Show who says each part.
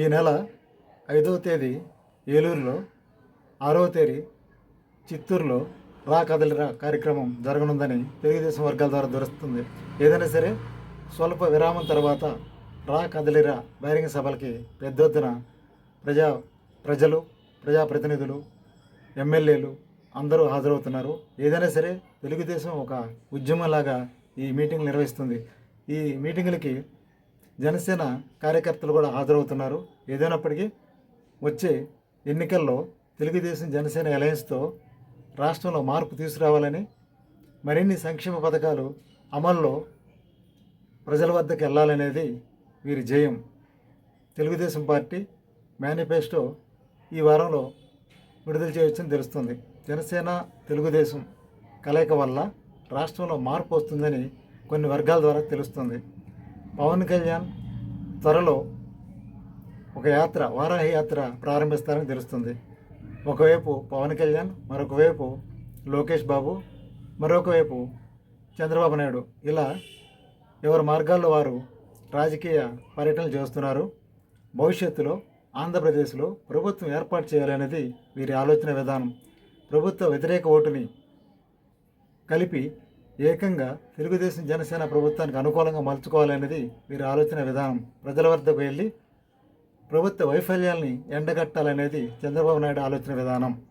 Speaker 1: ఈ నెల ఐదవ తేదీ ఏలూరులో ఆరవ తేదీ చిత్తూరులో రా కదలిరా కార్యక్రమం జరగనుందని తెలుగుదేశం వర్గాల ద్వారా దొరుకుతుంది ఏదైనా సరే స్వల్ప విరామం తర్వాత రా కదలిరా బహిరంగ సభలకి పెద్ద ఎత్తున ప్రజా ప్రజలు ప్రజాప్రతినిధులు ఎమ్మెల్యేలు అందరూ హాజరవుతున్నారు. ఏదైనా సరే తెలుగుదేశం ఒక ఉద్యమంలాగా ఈ మీటింగ్ నిర్వహిస్తుంది. ఈ మీటింగులకి జనసేన కార్యకర్తలు కూడా హాజరవుతున్నారు. ఏదైనప్పటికీ వచ్చే ఎన్నికల్లో తెలుగుదేశం జనసేన అలయన్స్తో రాష్ట్రంలో మార్పు తీసుకురావాలని మరిన్ని సంక్షేమ పథకాలు అమల్లో ప్రజల వద్దకు వెళ్ళాలనేది వీరి జయం. తెలుగుదేశం పార్టీ మేనిఫెస్టో ఈ వారంలో విడుదల చేయవచ్చని తెలుస్తుంది. జనసేన తెలుగుదేశం కలయిక వల్ల రాష్ట్రంలో మార్పు వస్తుందని కొన్ని వర్గాల ద్వారా తెలుస్తుంది. పవన్ కళ్యాణ్ త్వరలో ఒక యాత్ర వారాహ యాత్ర ప్రారంభిస్తారని తెలుస్తుంది. ఒకవైపు పవన్ కళ్యాణ్ మరొక వైపు లోకేష్ బాబు మరొక వైపు చంద్రబాబు నాయుడు. ఇలా ఎవరి మార్గాల్లో వారు రాజకీయ పర్యటనలు చేస్తున్నారు భవిష్యత్తులో ఆంధ్రప్రదేశ్లో ప్రభుత్వం ఏర్పాటు చేయాలనేది వీరి ఆలోచన విధానం. ప్రభుత్వ వ్యతిరేక ఓటుని కలిపి ఏకంగా తెలుగుదేశం జనసేన ప్రభుత్వానికి అనుకూలంగా మలుచుకోవాలనేది వీరి ఆలోచన విధానం. ప్రజల వద్దకు వెళ్ళి ప్రభుత్వ వైఫల్యాల్ని ఎండగట్టాలనేది చంద్రబాబు నాయుడు ఆలోచన విధానం.